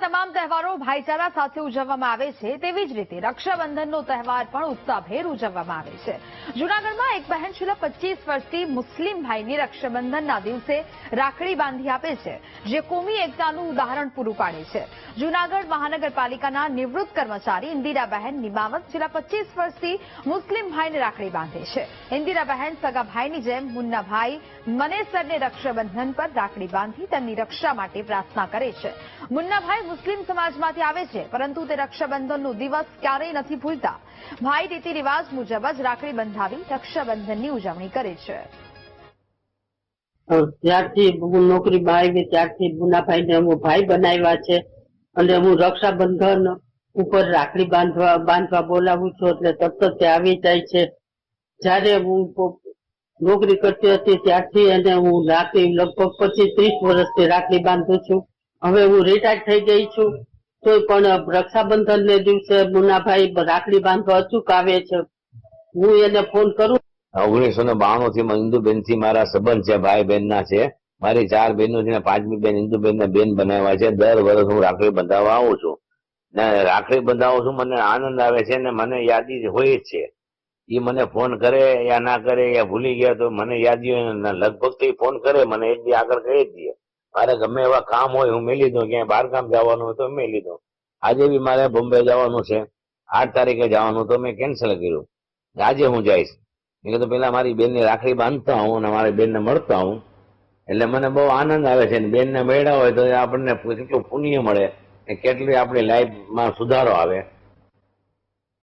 તમામ તહેવારો ભાઈચારા સાથે ઉજવવામાં આવે છે, તેવી જ રીતે રક્ષાબંધનનો તહેવાર પણ ઉત્સાહભેર ઉજવવામાં આવે છે. જૂનાગઢમાં એક બહેન છેલ્લા પચીસ વર્ષથી મુસ્લિમ ભાઈને રક્ષાબંધનના દિવસે રાખડી બાંધી આપે છે, જે કોમી એકતાનું ઉદાહરણ પૂરું પાડે છે. જૂનાગઢ મહાનગરપાલિકાના નિવૃત્ત કર્મચારી ઇન્દિરાબહેન નિમાવત છેલ્લા પચીસ વર્ષથી મુસ્લિમ ભાઈને રાખડી બાંધે છે. ઇન્દિરાબહેન સગા ભાઈની જેમ મુન્નાભાઈ મનેસરને રક્ષાબંધન પર રાખડી બાંધી તેમની રક્ષા માટે પ્રાર્થના કરે છે. મુન્નાભાઈ મુસ્લિમ સમાજમાંથી આવે છે, પરંતુ તે રક્ષાબંધનનો દિવસ ક્યારેય નથી ભૂલતા. ભાઈ રીતિ રિવાજ મુજબ જ રાખડી બંધાવી રક્ષાબંધનની ઉજવણી કરે છે. ત્યારથી હું નોકરીમાં આવી ત્યારથી મુનાભાઈને હું ભાઈ બનાવ્યા છે. અને હું રક્ષાબંધન ઉપર રાખડી બાંધવા બાંધવા બોલાવું છું, એટલે તરત જ તે આવી જાય છે. જ્યારે હું નોકરી કરતી હતી ત્યારથી એને હું રાખડી લગભગ પચીસ ત્રીસ વર્ષથી રાખડી બાંધું છું. હવે હું રિટાયર થઈ ગઈ છું. તોય પણ રક્ષાબંધન ને દિવસે મુનાભાઈ રાખડી બાંધવા અચૂક આવે છે. હું એને ફોન કરું. ઓગણીસો ને બાણું થી ઇન્દુબેનથી મારા સંબંધ છે ભાઈ બહેન ના છે. મારી ચાર બહેનો છે પાંચમી બેન ઇન્દુબેન ને બેન બનાવ્યા છે. દર વર્ષ હું રાખડી બંધાવવા આવું છું. ને રાખડી બંધાવું છું, મને આનંદ આવે છે ને મને યાદી હોય જ છે. એ મને ફોન કરે યા ના કરે યા ભૂલી ગયા તો મને યાદી હોય લગભગ તો ફોન કરે, મને એક બી આગળ કહી જ દે. મારે ગમે એવા કામ હોય, હું મેલી દઉં, ક્યાંય બહાર કામ જવાનું હોય તો મેલી દઉં. આજે બી મારે બોમ્બે જવાનું છે. આઠ તારીખે જવાનું તો મેં કેન્સલ કર્યું. આજે હું જઈશ. મેં કીધું, પેલા મારી બેનની રાખડી બાંધતા હું અને મારી બેનને મળતા આવું. એટલે મને બહુ આનંદ આવે છે. બેનને મળ્યા હોય તો આપણને કેટલું પુણ્ય મળે કેટલી આપણી લાઈફમાં સુધારો આવે.